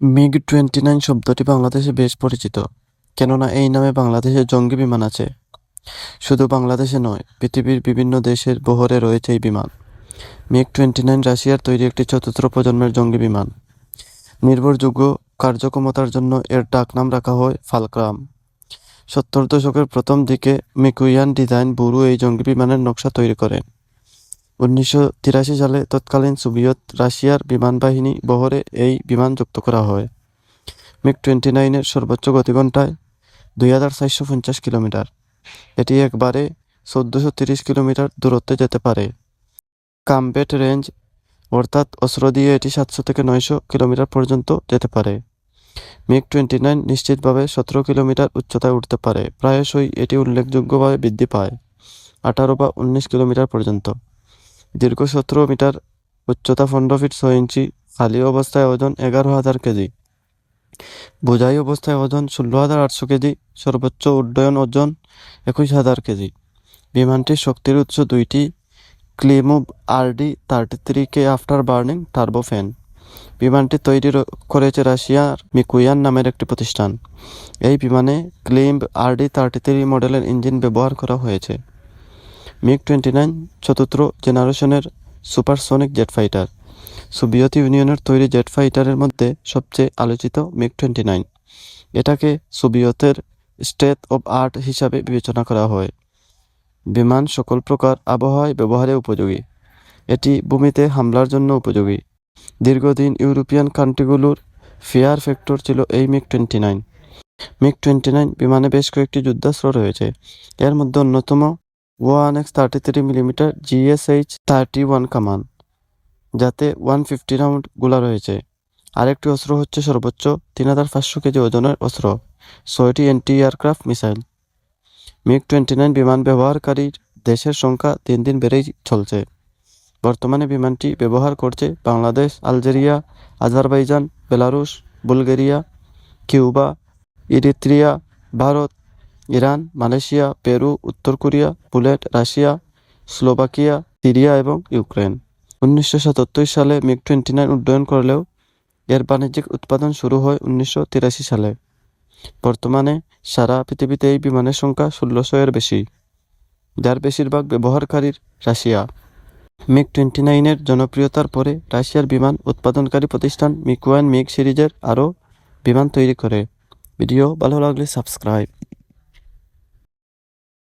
MiG twenty nine শব্দটি বাংলাদেশে বেশ পরিচিত, কেননা এই নামে বাংলাদেশে জঙ্গি বিমান আছে। শুধু বাংলাদেশে নয়, পৃথিবীর বিভিন্ন দেশের বহরে রয়েছে এই বিমান। মিগ টোয়েন্টি নাইন রাশিয়ার তৈরি একটি চতুর্থ প্রজন্মের জঙ্গি বিমান। নির্ভরযোগ্য কার্যক্ষমতার জন্য এর ডাকনাম রাখা হয় ফালক্রাম। সত্তর দশকের প্রথম দিকে মিকুইয়ান ডিজাইন বুরু এই জঙ্গি বিমানের নকশা তৈরি করেন। উনিশশো তিরাশি সালে তৎকালীন সোভিয়েত রাশিয়ার বিমান বাহিনী বহরে এই বিমান যুক্ত করা হয়। মিগ টোয়েন্টি নাইনের সর্বোচ্চ গতিঘণ্টায় দুই হাজার চারশো পঞ্চাশ কিলোমিটার। এটি একবারে চোদ্দোশো তিরিশ কিলোমিটার দূরত্বে যেতে পারে। কামবেট রেঞ্জ, অর্থাৎ অস্ত্র দিয়ে এটি সাতশো থেকে নয়শো কিলোমিটার পর্যন্ত যেতে পারে। মিগ টোয়েন্টি নাইন নিশ্চিতভাবে সতেরো কিলোমিটার উচ্চতায় উঠতে পারে। প্রায়শই এটি উল্লেখযোগ্যভাবে বৃদ্ধি পায়, আঠারো বা উনিশ কিলোমিটার পর্যন্ত। দীর্ঘ সতেরো মিটার উচ্চতা পনেরো ফিট ছয় ইঞ্চি, খালি অবস্থায় ওজন এগারো হাজার কেজি। বোঝাই অবস্থায় ওজন ষোলো হাজার আটশো কেজি, সর্বোচ্চ উড্ডয়ন ওজন একুশ হাজার কেজি। বিমানটির শক্তির উৎস দুইটি Klimov RD thirty three K afterburning turbofan বিমানটি তৈরি করেছে রাশিয়ার মিকুয়ান নামের একটি প্রতিষ্ঠান। এই বিমানে ক্লিম্ব আরডি থার্টি থ্রি মডেলের ইঞ্জিন ব্যবহার করা হয়েছে। মিগ টোয়েন্টি নাইন চতুর্থ জেনারেশনের সুপারসনিক জেট ফাইটার। সোভিয়েত ইউনিয়নের তৈরি জেট ফাইটারের মধ্যে সবচেয়ে আলোচিত মিগ টোয়েন্টি নাইন এটাকে সোভিয়েতের স্টেট অব আর্ট হিসাবে বিবেচনা করা হয়। বিমান সকল প্রকার আবহাওয়ায় ব্যবহারে উপযোগী। এটি ভূমিতে হামলার জন্য উপযোগী। দীর্ঘদিন ইউরোপিয়ান কান্ট্রিগুলোর ফেয়ার ফ্যাক্টর ছিল এই MiG twenty nine MiG twenty nine বিমানে বেশ কয়েকটি যুদ্ধাস্ত্র রয়েছে। এর মধ্যে অন্যতম one X thirty three millimetre GSH thirty one কামান যাতে ওয়ান ফিফটি রাউন্ড গোলা রয়েছে। আরেকটি অস্ত্র হচ্ছে সর্বোচ্চ তিন হাজার পাঁচশো কেজি ওজনের অস্ত্র, ছয়টি anti aircraft missile MiG twenty nine বিমান ব্যবহারকারীর দেশের সংখ্যা দিন দিন বেড়েই চলছে। বর্তমানে বিমানটি ব্যবহার করছে Bangladesh, Algeria, Azerbaijan, Belarus, Bulgaria, Cuba, Eritrea, Bharat Iran, Malaysia, Peru, উত্তর Korea, bullet, Russia, Slovakia, Syria এবং ইউক্রেন। উনিশশো সাতাত্তর সালে মিগ টোয়েন্টি নাইন উড্ডয়ন করলেও এর বাণিজ্যিক উৎপাদন শুরু হয় উনিশশো তিরাশি সালে। বর্তমানে সারা পৃথিবীতে এই বিমানের সংখ্যা ষোলোশো এর বেশি, যার বেশিরভাগ ব্যবহারকারীর রাশিয়া। মিগ টোয়েন্টি নাইনের জনপ্রিয়তার পরে রাশিয়ার বিমান উৎপাদনকারী প্রতিষ্ঠান মিকুয়ান মিগ সিরিজের আরও বিমান তৈরি করে। ভিডিও ভালো লাগলে সাবস্ক্রাইব।